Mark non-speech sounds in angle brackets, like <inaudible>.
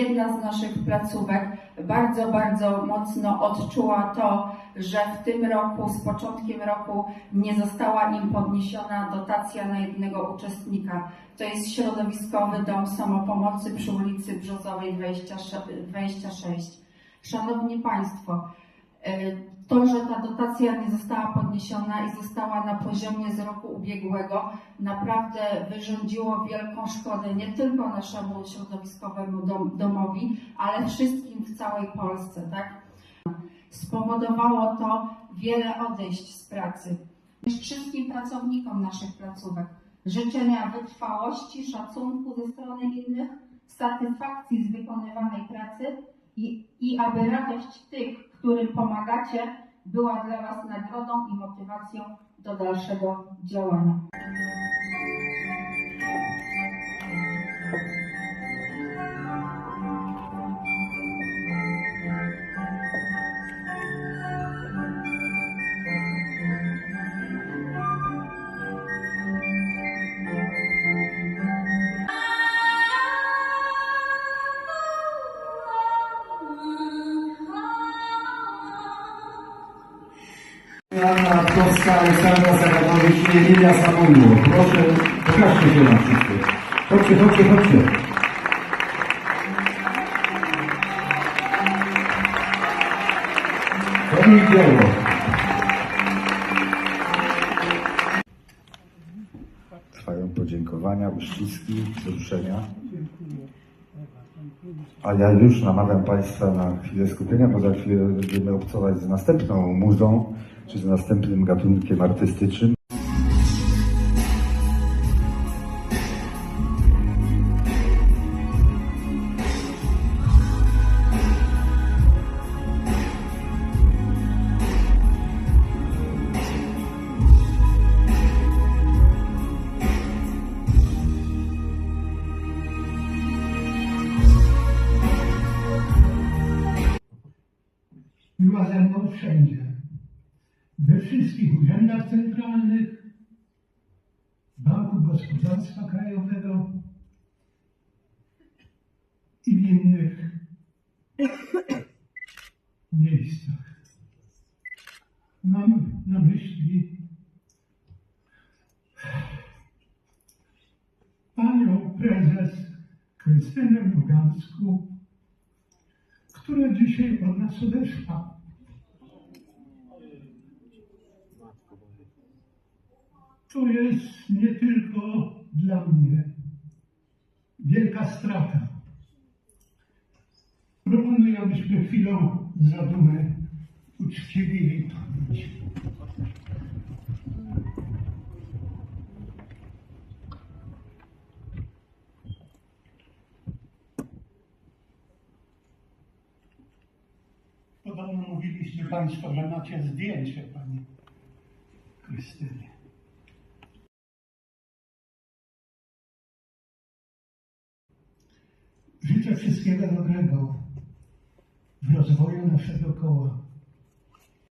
jedna z naszych placówek bardzo, bardzo mocno odczuła to, że w tym roku, z początkiem roku nie została im podniesiona dotacja na jednego uczestnika. To jest środowiskowy dom samopomocy przy ulicy Brzozowej 26. 26. Szanowni Państwo, to, że ta dotacja nie została podniesiona i została na poziomie z roku ubiegłego, naprawdę wyrządziło wielką szkodę nie tylko naszemu środowiskowemu dom, domowi, ale wszystkim w całej Polsce. Tak? Spowodowało to wiele odejść z pracy. Wszystkim pracownikom naszych placówek życzenia wytrwałości, szacunku ze strony innych, satysfakcji z wykonywanej pracy i, i aby radość tych, którym pomagacie, była dla Was nagrodą i motywacją do dalszego działania. Joanna Ptowska, Aleksandra Zagadowicz i Emilia. Proszę, pokażcie się nam wszyscy. Chodźcie, chodźcie, chodźcie. To mi dzieło. Trwają podziękowania, uściski, wzruszenia. A ja już namawiam Państwa na chwilę skupienia, bo za chwilę będziemy obcować z następną muzą, czy z następnym gatunkiem artystycznym. Była ze mną wszędzie. We wszystkich urzędach centralnych, Banku Gospodarstwa Krajowego i w innych <coughs> miejscach. Mam na myśli panią prezes Krystynę Luganską, która dzisiaj od nas odeszła. To jest nie tylko dla mnie wielka strata. Proponuję, abyśmy chwilą zadumy uczcili jej pamięć. Podobno mówiliście Państwo, że macie zdjęcie Pani Krystyny. Życzę wszystkiego dobrego w rozwoju naszego koła.